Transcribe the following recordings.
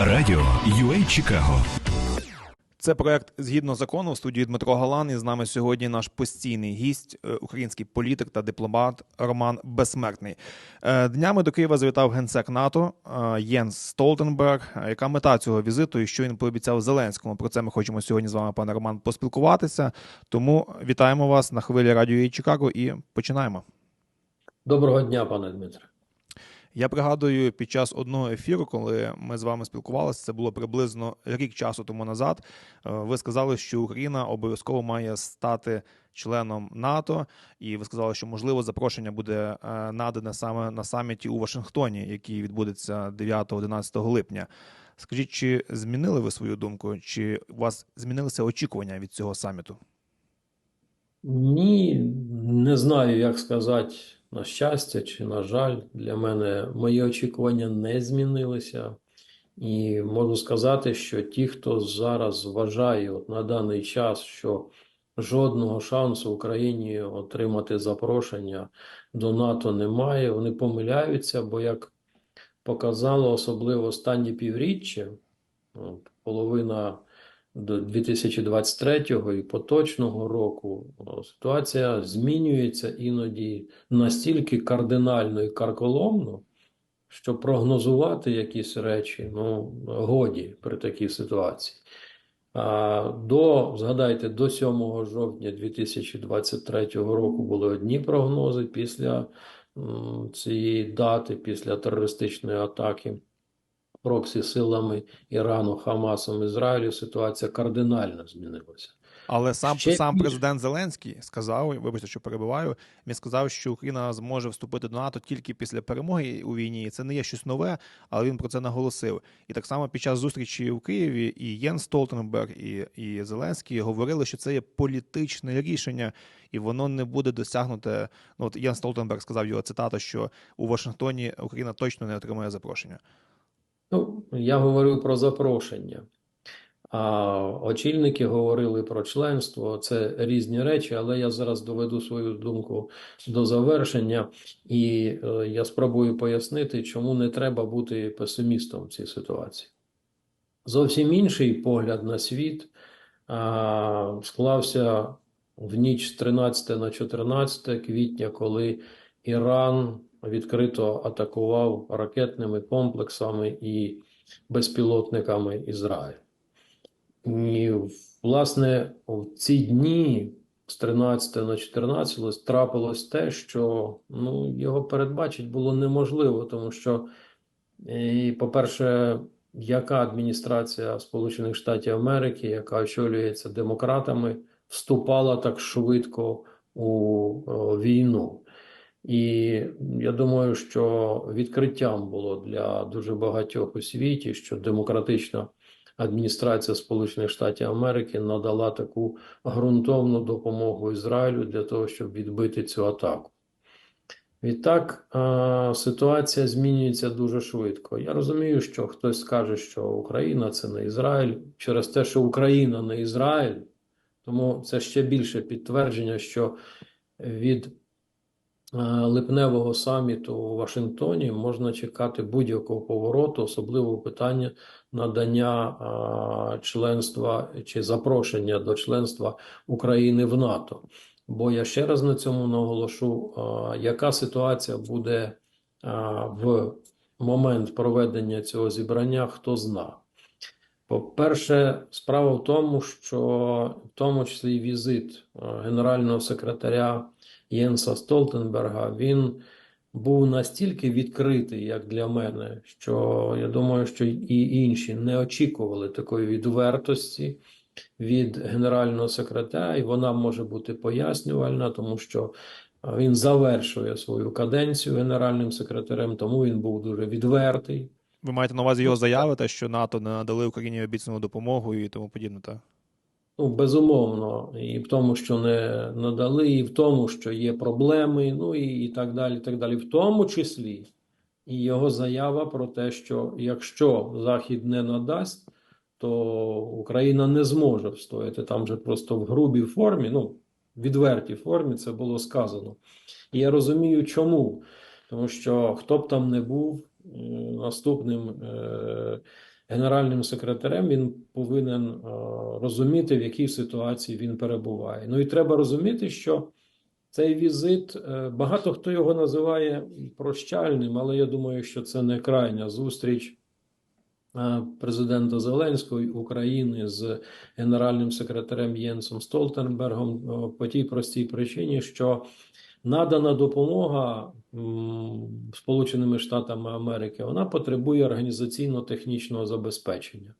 Радіо UA Чикаго. Це проект згідно закону в студії Дмитро Галан. І з нами сьогодні наш постійний гість, е, український політик та дипломат Роман Безсмертний. Е, Днями до Києва завітав генсек НАТО е, Єнс Столтенберг. Яка мета цього візиту і що він пообіцяв Зеленському? Про це ми хочемо сьогодні з вами, пане Роман, поспілкуватися. Тому вітаємо вас на хвилі радіо Чикаго і починаємо. Доброго дня, пане Дмитре. Я пригадую під час одного ефіру, коли ми з вами спілкувалися, це було приблизно рік часу тому назад. е, Ви сказали, що Україна обов'язково має стати членом НАТО, і ви сказали, що можливо запрошення буде е, надане саме на саміті у Вашингтоні, який відбудеться 9-11 липня. Скажіть, чи змінили ви свою думку, чи у вас змінилися очікування від цього саміту? Ні, не знаю, як сказати, на щастя чи на жаль, для мене мої очікування не змінилися. І можу сказати, що ті, хто зараз вважає от на даний час, що жодного шансу Україні отримати запрошення до НАТО немає, вони помиляються, бо як показало особливо останні півріччя, половина до 2023 і поточного року ситуація змінюється іноді настільки кардинально і карколомно, що прогнозувати якісь речі ну, годі при такій ситуації. До, згадайте, до 7 жовтня 2023 року були одні прогнози після цієї дати, після терористичної атаки проксі силами Ірану, Хамасом, Ізраїлю, ситуація кардинально змінилася. Але сам Ще сам президент Зеленський сказав, вибачте, що перебиваю. Він сказав, що Україна зможе вступити до НАТО тільки після перемоги у війні. І Це не є щось нове, але він про це наголосив. І так само під час зустрічі в Києві і Єн Столтенберг, і, і Зеленський говорили, що це є політичне рішення, і воно не буде досягнуте. Ну от Єн Столтенберг сказав його цитата, що у Вашингтоні Україна точно не отримає запрошення. Я говорю про запрошення. А очільники говорили про членство. Це різні речі, але я зараз доведу свою думку до завершення, і е, я спробую пояснити, чому не треба бути песимістом в цій ситуації. Зовсім інший погляд на світ склався в ніч з 13 на 14 квітня, коли Іран відкрито атакував ракетними комплексами і безпілотниками Ізраїль. І, власне, в ці дні з 13 на 14 трапилось те, що ну, його передбачити було неможливо, тому що, і, по-перше, яка адміністрація Сполучених Штатів Америки, яка очолюється демократами, вступала так швидко у війну. І я думаю, що відкриттям було для дуже багатьох у світі, що демократична адміністрація Сполучених Штатів Америки надала таку ґрунтовну допомогу Ізраїлю для того, щоб відбити цю атаку. Відтак ситуація змінюється дуже швидко. Я розумію, що хтось скаже, що Україна це не Ізраїль, через те, що Україна не Ізраїль, тому це ще більше підтвердження, що від липневого саміту у Вашингтоні можна чекати будь-якого повороту, особливо питання надання членства чи запрошення до членства України в НАТО. Бо я ще раз на цьому наголошу, яка ситуація буде в момент проведення цього зібрання, хто зна. По-перше, справа в тому, що в тому числі візит генерального секретаря Єнса Столтенберга, він був настільки відкритий, як для мене, що я думаю, що і інші не очікували такої відвертості від генерального секретаря, і вона може бути пояснювальна, тому що він завершує свою каденцію генеральним секретарем, тому він був дуже відвертий. Ви маєте на увазі його заяви, те, що НАТО не надали Україні обіцяну допомогу і тому подібне, так? Ну, безумовно, і в тому, що не надали, і в тому, що є проблеми, ну і, і так далі, і так далі. В тому числі і його заява про те, що якщо Захід не надасть, то Україна не зможе встояти. Там же просто в грубій формі, ну, відвертій формі це було сказано. І я розумію, чому. Тому що хто б там не був, наступним е, генеральним секретарем, він повинен е, розуміти, в якій ситуації він перебуває. Ну і треба розуміти, що цей візит, е, багато хто його називає прощальним, але я думаю, що це не крайня зустріч е, президента Зеленського України з генеральним секретарем Єнсом Столтенбергом по тій простій причині, що надана допомога Сполученими Штатами Америки вона потребує організаційно-технічного забезпечення.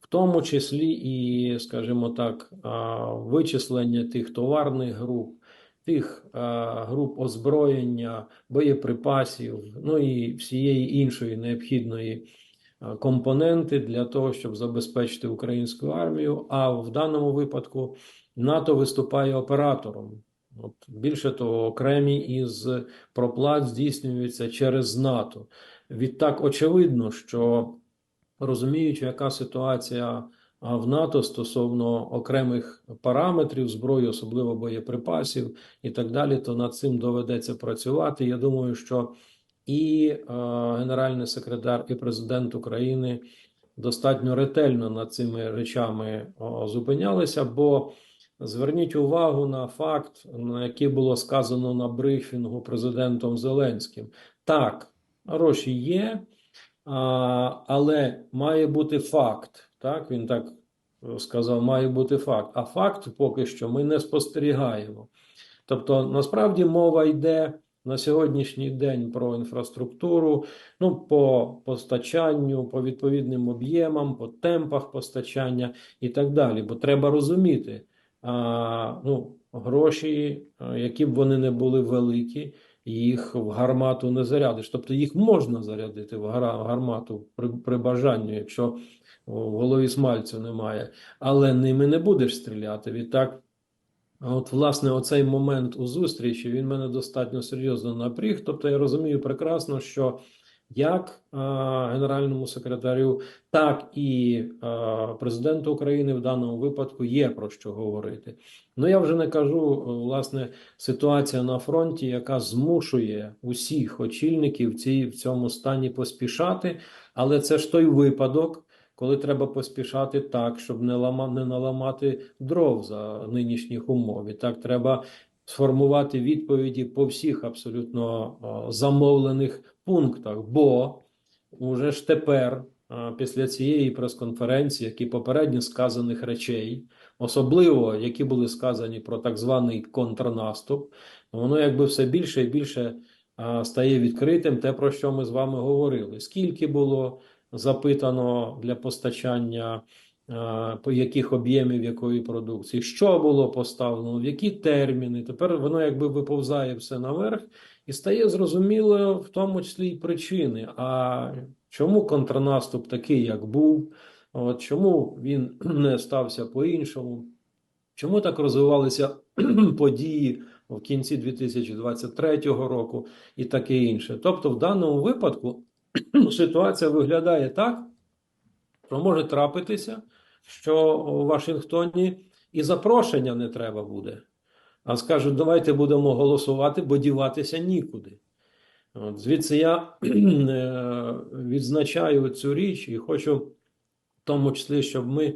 В тому числі і, скажімо так, вичислення тих товарних груп, тих груп озброєння, боєприпасів, ну і всієї іншої необхідної компоненти для того, щоб забезпечити українську армію. А в даному випадку НАТО виступає оператором. От більше того, окремі із проплат здійснюються через НАТО. Відтак, очевидно, що розуміючи, яка ситуація в НАТО стосовно окремих параметрів зброї, особливо боєприпасів і так далі, то над цим доведеться працювати. Я думаю, що і е, генеральний секретар, і президент України достатньо ретельно над цими речами о, зупинялися, бо зверніть увагу на факт, на який було сказано на брифінгу президентом Зеленським. Так, гроші є, але має бути факт. Так, він так е, сказав, має бути факт. А факт поки що ми не спостерігаємо. Тобто, насправді мова йде на сьогоднішній день про інфраструктуру, ну, по постачанню, по відповідним об'ємам, по темпах постачання і так далі. Бо треба розуміти, ну, гроші, які б вони не були великі, їх в гармату не зарядиш. Тобто їх можна зарядити в гармату при, при бажанні, якщо в голові смальцю немає, але ними не будеш стріляти. Відтак, от, власне, оцей момент у зустрічі він мене достатньо серйозно напріг. Тобто я розумію прекрасно, що як а, генеральному секретарю, так і а, президенту України в даному випадку є про що говорити. Ну я вже не кажу, власне, ситуація на фронті, яка змушує усіх очільників в цій, в цьому стані поспішати, але це ж той випадок. Коли треба поспішати так, щоб не лама, не наламати дров за нинішніх умов. І так треба сформувати відповіді по всіх абсолютно замовлених пунктах. Бо уже ж тепер, після цієї прес-конференції, як і попередньо сказаних речей, особливо які були сказані про так званий контрнаступ, воно якби все більше і більше стає відкритим те, про що ми з вами говорили. Скільки було запитано для постачання е, по яких об'ємів якої продукції, що було поставлено, в які терміни. Тепер воно якби виповзає все наверх і стає зрозуміло в тому числі і причини. А чому контрнаступ такий, як був? От чому він не стався по-іншому? Чому так розвивалися події в кінці 2023 року і таке інше? Тобто, в даному випадку ситуація виглядає так, що може трапитися, що у Вашингтоні і запрошення не треба буде. А скажуть, давайте будемо голосувати, бо діватися нікуди. От, звідси я е, відзначаю цю річ і хочу, в тому числі, щоб ми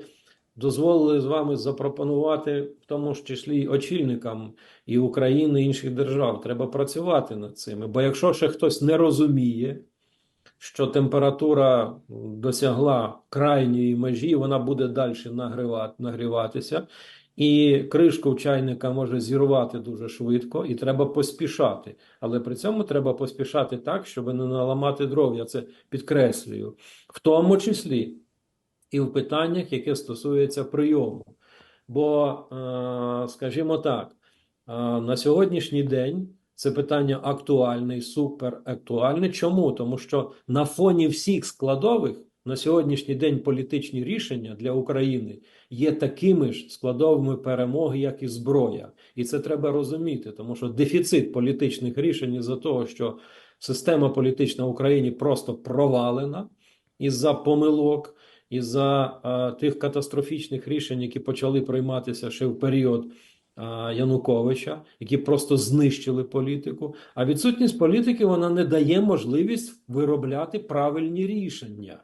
дозволили з вами запропонувати, в тому ж числі очільникам і України, і інших держав. Треба працювати над цими. Бо якщо ще хтось не розуміє, що температура досягла крайньої межі, вона буде далі нагрівати, нагріватися, і кришку чайника може зірвати дуже швидко, і треба поспішати. Але при цьому треба поспішати так, щоб не наламати дров. Я це підкреслюю, в тому числі і в питаннях, яке стосується прийому. Бо, е, скажімо так, е, на сьогоднішній день. Це питання актуальне суперактуальне. Чому? Тому що на фоні всіх складових на сьогоднішній день політичні рішення для України є такими ж складовими перемоги, як і зброя. І це треба розуміти, тому що дефіцит політичних рішень із-за того, що система політична в Україні просто провалена із-за помилок, із-за е, тих катастрофічних рішень, які почали прийматися ще в період. Януковича, які просто знищили політику. А відсутність політики вона не дає можливість виробляти правильні рішення.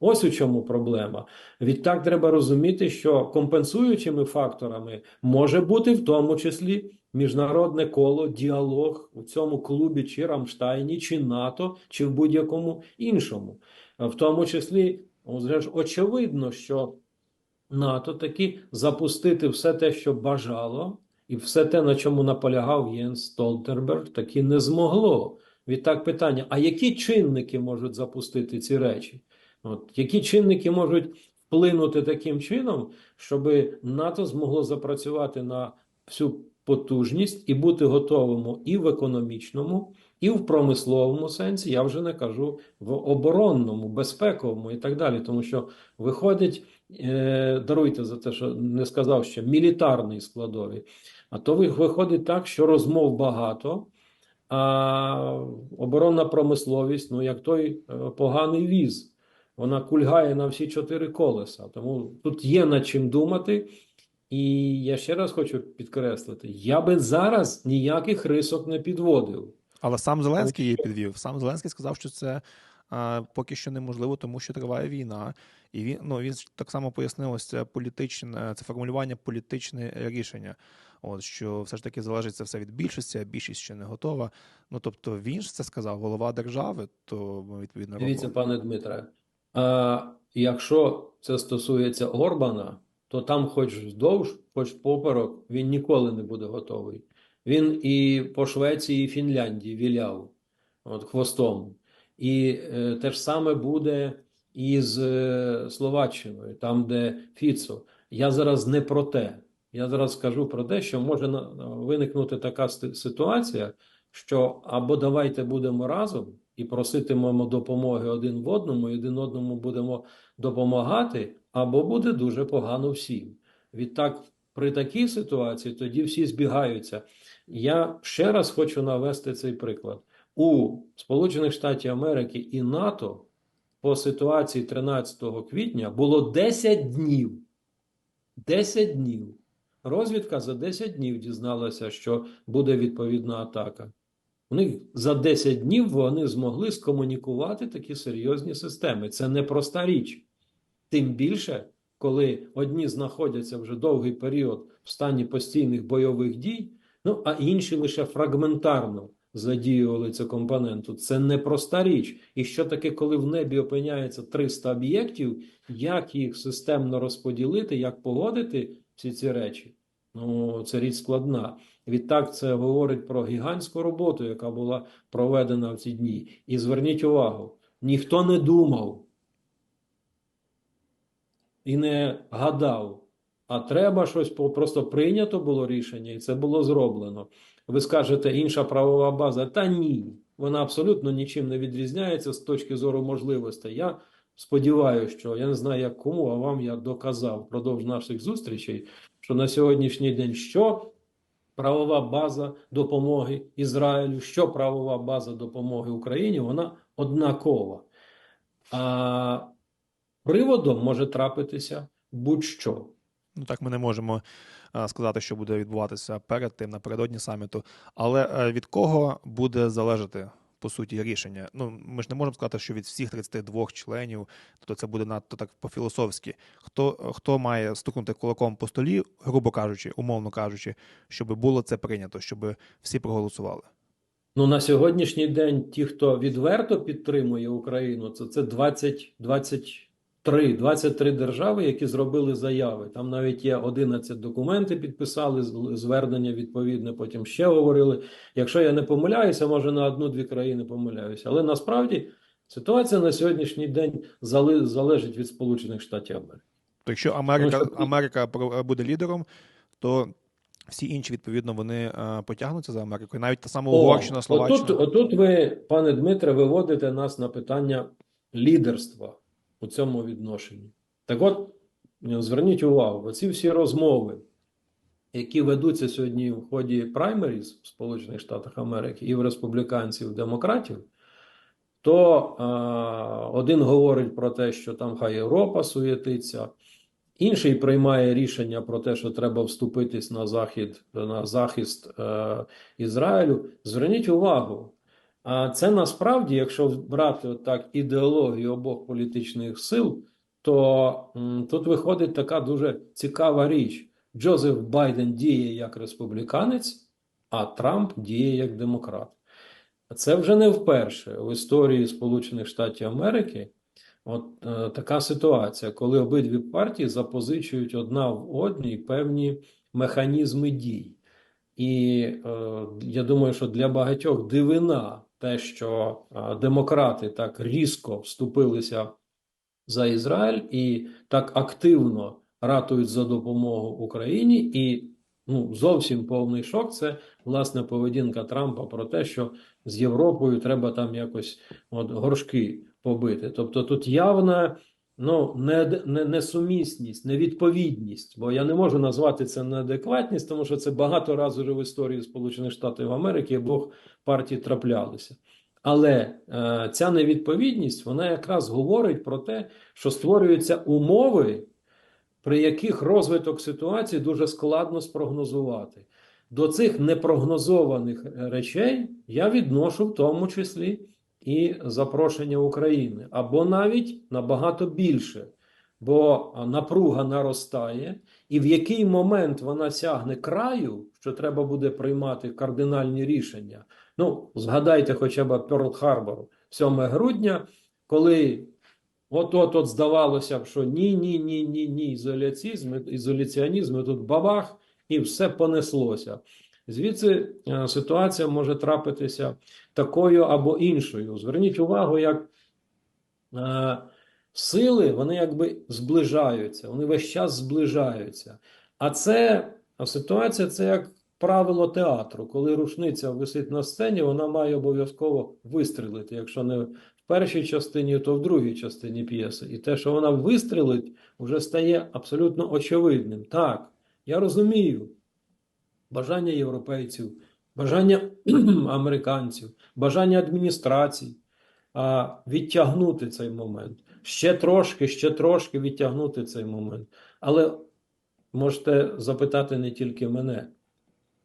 Ось у чому проблема. Відтак треба розуміти, що компенсуючими факторами може бути в тому числі міжнародне коло, діалог у цьому клубі, чи Рамштайні, чи НАТО, чи в будь-якому іншому. В тому числі, ж очевидно, що НАТО таки запустити все те, що бажало, і все те, на чому наполягав Єнс Столтерберг, таки не змогло. Відтак питання: а які чинники можуть запустити ці речі? От які чинники можуть вплинути таким чином, щоб НАТО змогло запрацювати на всю потужність і бути готовим і в економічному, і в промисловому сенсі, я вже не кажу в оборонному, безпековому і так далі. Тому що виходить, е, даруйте за те, що не сказав ще мілітарний складовий. А то виходить так, що розмов багато, а оборонна промисловість, ну як той е, поганий віз. Вона кульгає на всі чотири колеса. Тому тут є над чим думати. І я ще раз хочу підкреслити: я би зараз ніяких рисок не підводив. Але сам Зеленський її підвів. Сам Зеленський сказав, що це а, поки що неможливо, тому що триває війна. І він ну він так само пояснив, ось це політичне це формулювання політичне рішення. От що все ж таки залежить це все від більшості, а більшість ще не готова. Ну тобто він ж це сказав, голова держави, то відповідно Дивіться, робимо. пане Дмитре, а якщо це стосується Орбана, то там, хоч вздовж, хоч поперек, він ніколи не буде готовий. Він і по Швеції, і Фінляндії віляв от, хвостом. І е, те ж саме буде і з е, Словаччиною, там, де Фіцо. Я зараз не про те. Я зараз скажу про те, що може виникнути така ситуація, що або давайте будемо разом і проситимемо допомоги один в одному, і один одному будемо допомагати, або буде дуже погано всім. Відтак, при такій ситуації тоді всі збігаються. Я ще раз хочу навести цей приклад. У Сполучених Штатів Америки і НАТО по ситуації 13 квітня було 10 днів. 10 днів. Розвідка за 10 днів дізналася, що буде відповідна атака. У них за 10 днів вони змогли скомунікувати такі серйозні системи. Це не проста річ. Тим більше, коли одні знаходяться вже довгий період в стані постійних бойових дій, ну а інші лише фрагментарно задіювали цю компоненту. Це не проста річ. І що таке, коли в небі опиняється 300 об'єктів, як їх системно розподілити, як погодити всі ці речі? Ну, це річ складна. Відтак, це говорить про гігантську роботу, яка була проведена в ці дні. І зверніть увагу, ніхто не думав і не гадав, а треба щось просто прийнято було рішення, і це було зроблено. Ви скажете, інша правова база. Та ні, вона абсолютно нічим не відрізняється з точки зору можливостей. Я сподіваюся, що я не знаю, як кому, а вам я доказав впродовж наших зустрічей, що на сьогоднішній день що правова база допомоги Ізраїлю, що правова база допомоги Україні, вона однакова. А приводом може трапитися будь-що. Ну так ми не можемо е, сказати, що буде відбуватися перед тим напередодні саміту. Але е, від кого буде залежати по суті рішення? Ну ми ж не можемо сказати, що від всіх 32 членів, тобто це буде надто так по-філософськи. Хто хто має стукнути кулаком по столі, грубо кажучи, умовно кажучи, щоб було це прийнято, щоб всі проголосували. Ну, на сьогоднішній день ті, хто відверто підтримує Україну, це, це 20, 23, 23 держави, які зробили заяви. Там навіть є 11 документів, підписали звернення відповідне, потім ще говорили. Якщо я не помиляюся, може на одну-дві країни помиляюся. Але насправді ситуація на сьогоднішній день зали- залежить від Сполучених Штатів Америки. То якщо Америка, що- Америка про- буде лідером, то всі інші відповідно вони е, потягнуться за Америкою. Навіть та сама Угорщина, Словаччина. Отут, отут ви, пане Дмитре, виводите нас на питання лідерства у цьому відношенні. Так от, е, зверніть увагу, оці всі розмови, які ведуться сьогодні в ході праймеріз в Сполучених Штатах Америки і в республіканців, і демократів, то а, один говорить про те, що там хай Європа суєтиться, інший приймає рішення про те, що треба вступитись на захід на захист е, Ізраїлю. Зверніть увагу, це насправді, якщо брати отак ідеологію обох політичних сил, то тут виходить така дуже цікава річ. Джозеф Байден діє як республіканець, а Трамп діє як демократ. Це вже не вперше в історії Сполучених Штатів Америки. От е, така ситуація, коли обидві партії запозичують одна в одній певні механізми дій. І е, я думаю, що для багатьох дивина те, що демократи так різко вступилися за Ізраїль і так активно ратують за допомогу Україні, і ну, зовсім повний шок це власне поведінка Трампа про те, що з Європою треба там якось от, горшки побити. Тобто тут явна ну, не, не, несумісність, невідповідність, бо я не можу назвати це неадекватність, тому що це багато разів вже в історії Сполучених Штатів Америки обох партій траплялися. Але е, ця невідповідність вона якраз говорить про те, що створюються умови, при яких розвиток ситуації дуже складно спрогнозувати. До цих непрогнозованих речей я відношу в тому числі і запрошення України, або навіть набагато більше, бо напруга наростає, і в який момент вона сягне краю, що треба буде приймати кардинальні рішення. Ну, згадайте хоча б Перл-Харбор 7 грудня, коли от-от от здавалося б, що ні, ні, ні, ні, ні, ізоляцізм, ізоляціонізм, і тут бабах, і все понеслося. Звідси е, ситуація може трапитися такою або іншою. Зверніть увагу, як е, сили вони якби зближаються, вони весь час зближаються. А це ситуація це як правило театру. Коли рушниця висить на сцені, вона має обов'язково вистрілити. Якщо не в першій частині, то в другій частині п'єси. І те, що вона вистрілить, вже стає абсолютно очевидним. Так, я розумію бажання європейців, бажання американців, бажання адміністрацій а, відтягнути цей момент. Ще трошки, ще трошки відтягнути цей момент. Але можете запитати не тільки мене,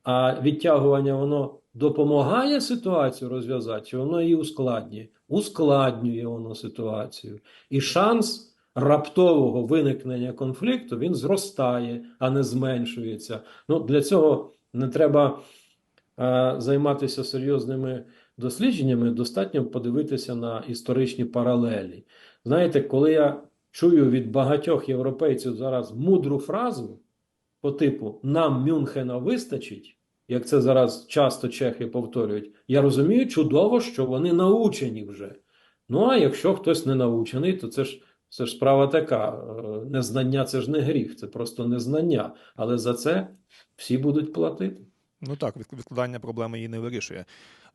а відтягування воно допомагає ситуацію розв'язати, воно її ускладнює? Ускладнює воно ситуацію. І шанс раптового виникнення конфлікту він зростає, а не зменшується. Ну, Для цього не треба е, займатися серйозними дослідженнями, достатньо подивитися на історичні паралелі. Знаєте, коли я чую від багатьох європейців зараз мудру фразу по типу нам Мюнхена вистачить, як це зараз часто чехи повторюють, я розумію чудово, що вони научені вже. Ну а якщо хтось не научений, то це ж це ж справа така. е, Незнання це ж не гріх, це просто незнання. Але за це всі будуть платити. Ну так, відкладання проблеми її не вирішує.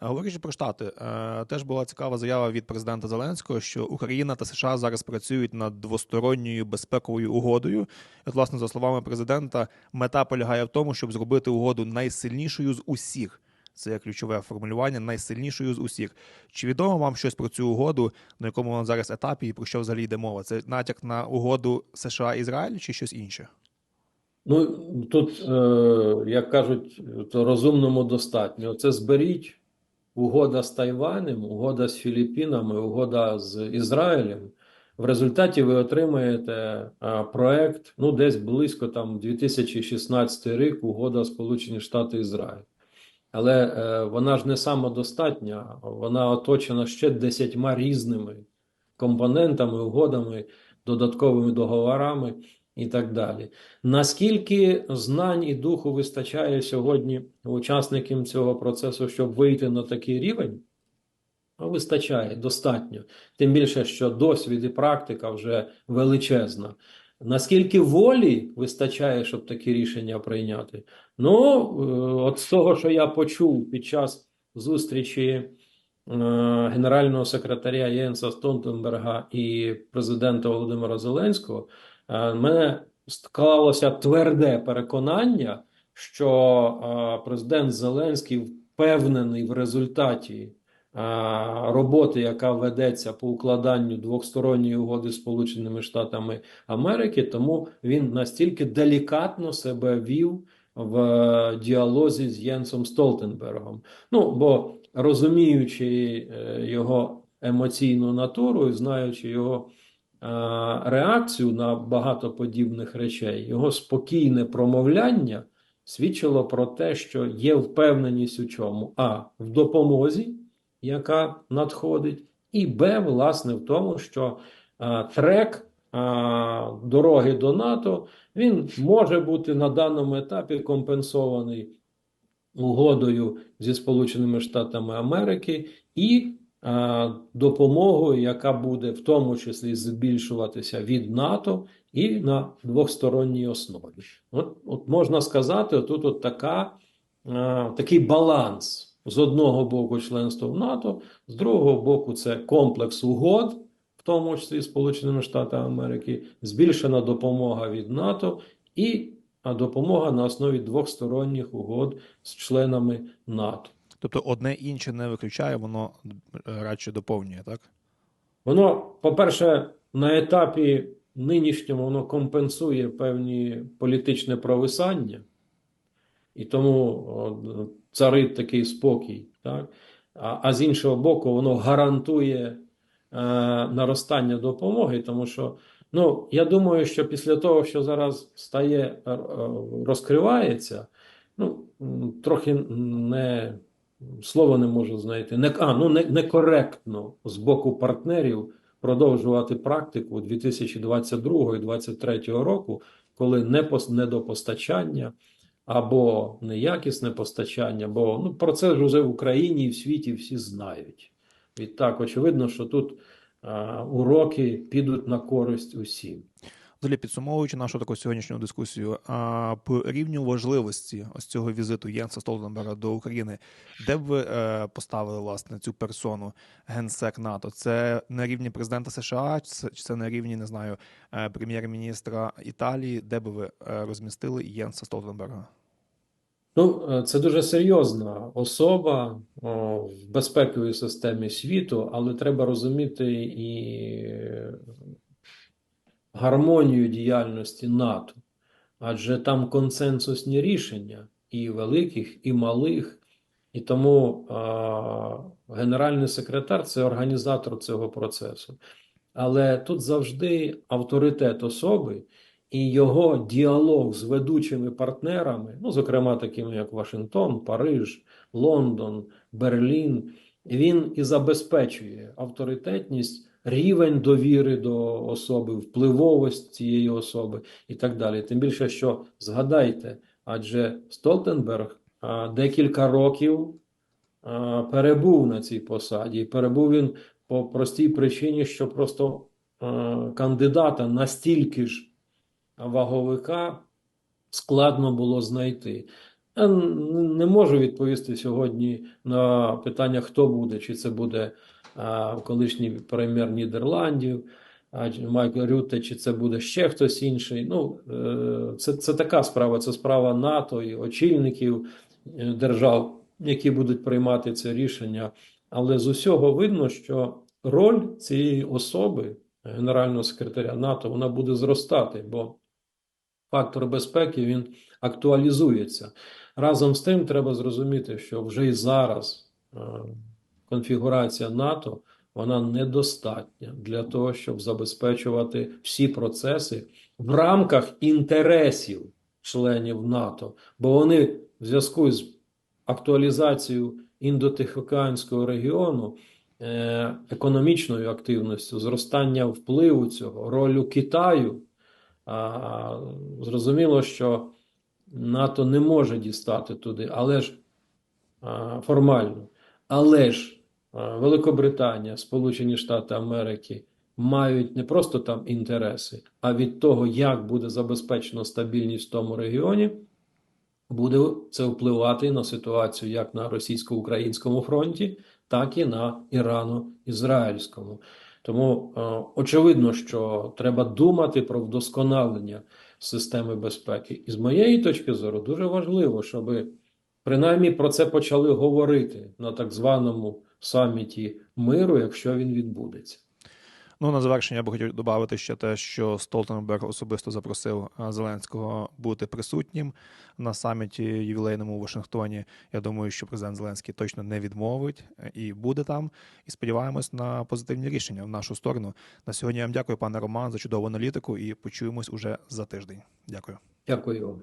Говорячи про штати, е, теж була цікава заява від президента Зеленського, що Україна та США зараз працюють над двосторонньою безпековою угодою. От, власне, за словами президента, мета полягає в тому, щоб зробити угоду найсильнішою з усіх. Це ключове формулювання найсильнішою з усіх. Чи відомо вам щось про цю угоду, на якому вона зараз етапі, і про що взагалі йде мова? Це натяк на угоду США Ізраїль чи щось інше? Ну, тут, е, як кажуть, розумному достатньо. Це зберіть угода з Тайванем, угода з Філіппінами, угода з Ізраїлем. В результаті ви отримаєте е, проект, ну, десь близько там 2016 рік, угода Сполучені Штати Ізраїль. Але е, вона ж не самодостатня, вона оточена ще десятьма різними компонентами, угодами, додатковими договорами і так далі. Наскільки знань і духу вистачає сьогодні учасникам цього процесу, щоб вийти на такий рівень? Ну, Вистачає достатньо. Тим більше, що досвід і практика вже величезна. Наскільки волі вистачає, щоб такі рішення прийняти? Ну, е, от з того, що я почув під час зустрічі е, генерального секретаря Єнса Столтенберга і президента Володимира Зеленського, е, мене склалося тверде переконання, що президент Зеленський впевнений в результаті роботи, яка ведеться по укладанню двосторонньої угоди Сполученими Штатами Америки, тому він настільки делікатно себе вів в е, діалозі з Єнсом Столтенбергом. Ну, бо розуміючи е, його емоційну натуру і знаючи його е, реакцію на багато подібних речей, його спокійне промовляння свідчило про те, що є впевненість у чому? А в допомозі, яка надходить, і Б, власне, в тому, що е, трек е, дороги до НАТО він може бути на даному етапі компенсований угодою зі Сполученими Штатами Америки і е, допомогою, яка буде в тому числі збільшуватися від НАТО і на двосторонній основі. От, от можна сказати, тут от така, е, такий баланс. З одного боку, членство в НАТО, з другого боку, це комплекс угод, в тому числі Сполученими Штатами Америки, збільшена допомога від НАТО і допомога на основі двосторонніх угод з членами НАТО. Тобто одне інше не виключає, воно е, радше доповнює, так? Воно, по-перше, на етапі нинішньому воно компенсує певні політичне провисання, і тому царить такий спокій. Так? А, а з іншого боку, воно гарантує е, наростання допомоги, тому що ну, я думаю, що після того, що зараз стає, е, розкривається, ну, трохи не. Слово не можу знайти. Не, а, ну, не, некоректно з боку партнерів продовжувати практику 2022 і 2023 року, коли не пос- недопостачання або неякісне постачання, бо ну, про це ж уже в Україні і в світі всі знають. Відтак, очевидно, що тут а, уроки підуть на користь усім. Взагалі, підсумовуючи нашу таку сьогоднішню дискусію, а по рівню важливості ось цього візиту Єнса Столтенберга до України, де б ви е, поставили власне цю персону генсек НАТО? Це на рівні президента США, чи це, на рівні, не знаю, е, прем'єр-міністра Італії, де би ви е, розмістили Єнса Столтенберга? Ну, е, це дуже серйозна особа о, в безпековій системі світу, але треба розуміти і гармонію діяльності НАТО, адже там консенсусні рішення і великих, і малих, і тому а, генеральний секретар це організатор цього процесу. Але тут завжди авторитет особи і його діалог з ведучими партнерами, ну, зокрема, такими як Вашингтон, Париж, Лондон, Берлін, він і забезпечує авторитетність, рівень довіри до особи, впливовість цієї особи і так далі. Тим більше, що згадайте, адже Столтенберг а, декілька років а, перебув на цій посаді, перебув він по простій причині, що просто а, кандидата настільки ж ваговика складно було знайти. Не можу відповісти сьогодні на питання, хто буде, чи це буде колишній прем'єр Нідерландів, а, Майкл Рютте, чи це буде ще хтось інший. Ну, е, це, це така справа, це справа НАТО і очільників е, держав, які будуть приймати це рішення. Але з усього видно, що роль цієї особи, генерального секретаря НАТО, вона буде зростати, бо фактор безпеки він актуалізується. Разом з тим, треба зрозуміти, що вже і зараз е, конфігурація НАТО вона недостатня для того, щоб забезпечувати всі процеси в рамках інтересів членів НАТО, бо вони в зв'язку з актуалізацією індотихоокеанського регіону, е, економічною активністю, зростання впливу цього, ролю Китаю. Зрозуміло, що НАТО не може дістати туди, але ж формально. Але ж Великобританія, Сполучені Штати Америки мають не просто там інтереси, а від того, як буде забезпечено стабільність в тому регіоні, буде це впливати на ситуацію як на російсько-українському фронті, так і на ірано-ізраїльському. Тому е, очевидно, що треба думати про вдосконалення системи безпеки. І з моєї точки зору дуже важливо, щоб принаймні про це почали говорити на так званому саміті миру, якщо він відбудеться. Ну на завершення я би хотів додати ще те, що Столтенберг особисто запросив е, Зеленського бути присутнім на саміті ювілейному у Вашингтоні. Я думаю, що президент Зеленський точно не відмовить е, і буде там. І сподіваємось на позитивні рішення в нашу сторону. На сьогодні я вам дякую, пане Роман, за чудову аналітику, і почуємось уже за тиждень. Дякую. Дякую.